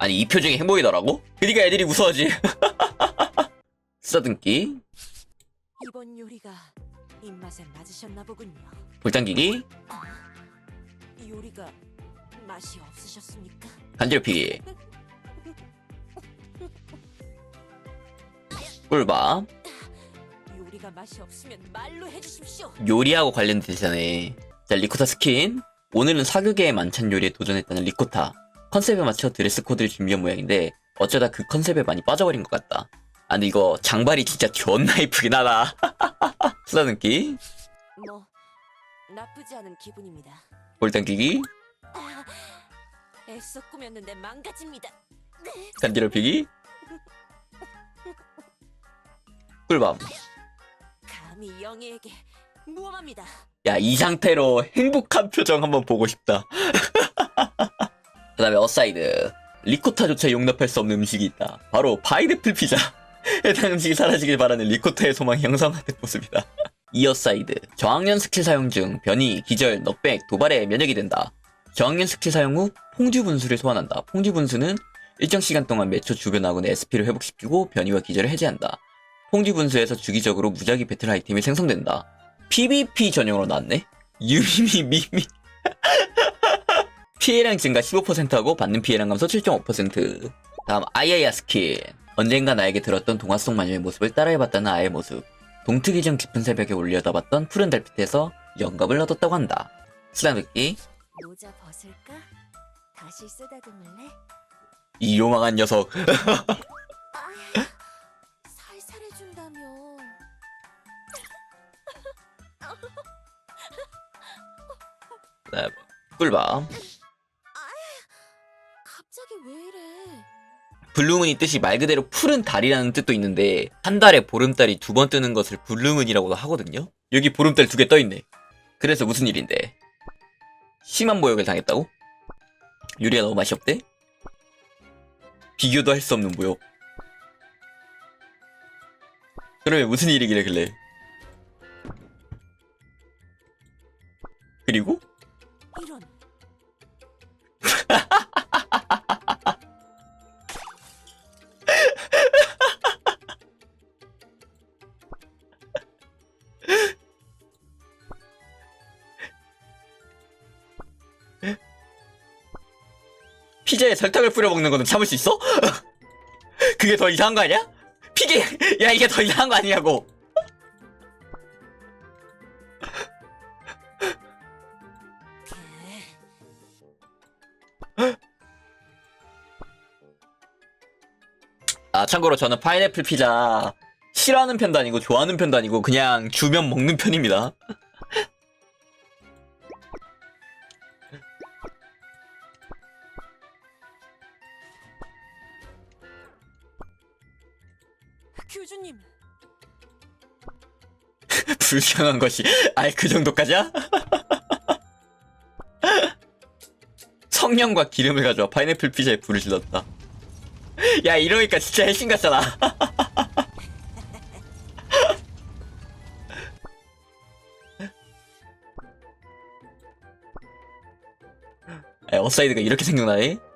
아니 이 표정이 행복이더라고? 그니까 애들이 무서워지 쓰다듬기 이번 요리가 입맛에 맞으셨나 보군요. 볼당기기 요리가 맛이 없으셨습니까? 간지럽히기 꿀밥 요리가 맛이 없으면 말로 해주십시오. 요리하고 대사네 자 리코타 스킨 오늘은 사극의 만찬 요리에 도전했다는 리코타 컨셉에 맞춰 드레스 코드를 준비한 모양인데 어쩌다 그 컨셉에 많이 빠져버린 것 같다. 아 근데 이거 장발이 진짜 존나 이쁘긴 하다. 쓰다듬기. 뭐 나쁘지 않은 기분입니다. 볼 당기기. 아, 애써 꾸몄는데 망가집니다. 간지럽히기. 꿀밤. 감히 영희에게 무엄합니다. 야 이 상태로 행복한 표정 한번 보고 싶다 그 다음에 어사이드. 리코타조차 용납할 수 없는 음식이 있다. 바로 파인애플 피자. 해당 음식이 사라지길 바라는 리코타의 소망이 형성하는 모습이다. 이 어사이드. 저학년 스킬 사용 중 변이, 기절, 넉백, 도발에 면역이 된다. 저학년 스킬 사용 후 폭주 분수를 소환한다. 폭주 분수는 일정 시간 동안 몇초 주변 아군의 SP를 회복시키고 변이와 기절을 해제한다. 폭주 분수에서 주기적으로 무작위 배틀 아이템이 생성된다. PVP 전용으로 나왔네? 유미미 미미 피해량 증가 15%하고 받는 피해량 감소 7.5% 다음 아이아이아 스킨 언젠가 나에게 들었던 동화 속 마녀의 모습을 따라해봤다는 아의 모습. 동트기 전 깊은 새벽에 올려다봤던 푸른 달빛에서 영감을 얻었다고 한다. 쓰다듬기. 모자 벗을까? 다시 쓰다듬을래? 이 요망한 녀석. 아, 살살해준다며. 네, 꿀밤 갑자기 왜 이래? 블루문 이 뜻이 말 그대로 푸른 달이라는 뜻도 있는데 한 달에 보름달이 두 번 뜨는 것을 블루문이라고도 하거든요. 여기 보름달 두 개 떠 있네. 그래서 무슨 일인데? 심한 모욕을 당했다고? 유리가 너무 맛이 없대? 비교도 할 수 없는 모욕. 그러면 무슨 일이길래 그래? 그리고 피자에 설탕을 뿌려 먹는 거는 참을 수 있어? 그게 더 이상한 거 아니야? 피게 야 이게 더 이상한 거 아니냐고. 아 참고로 저는 파인애플 피자 싫어하는 편도 아니고 좋아하는 편도 아니고 그냥 주면 먹는 편입니다. 교주님, 불쌍한 것이 아예 그 정도까지야? 성냥과 기름을 가져와 파인애플 피자에 불을 질렀다. 야 이러니까 진짜 해신 같잖아. 야, 어사이드가 이렇게 생각나네?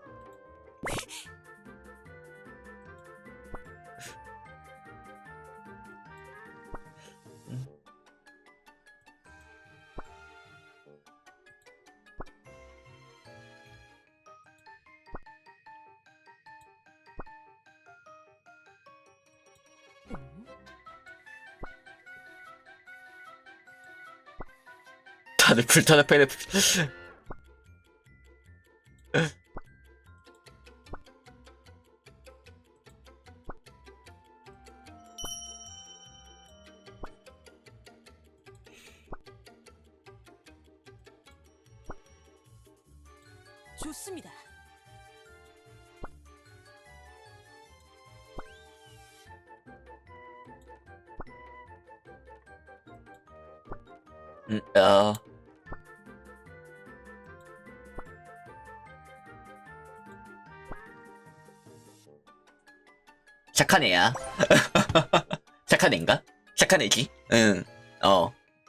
다들 불타는 피자. 좋습니다. 음, 야. 착한 애야. 착한 애인가? 착한 애지? 응, 어.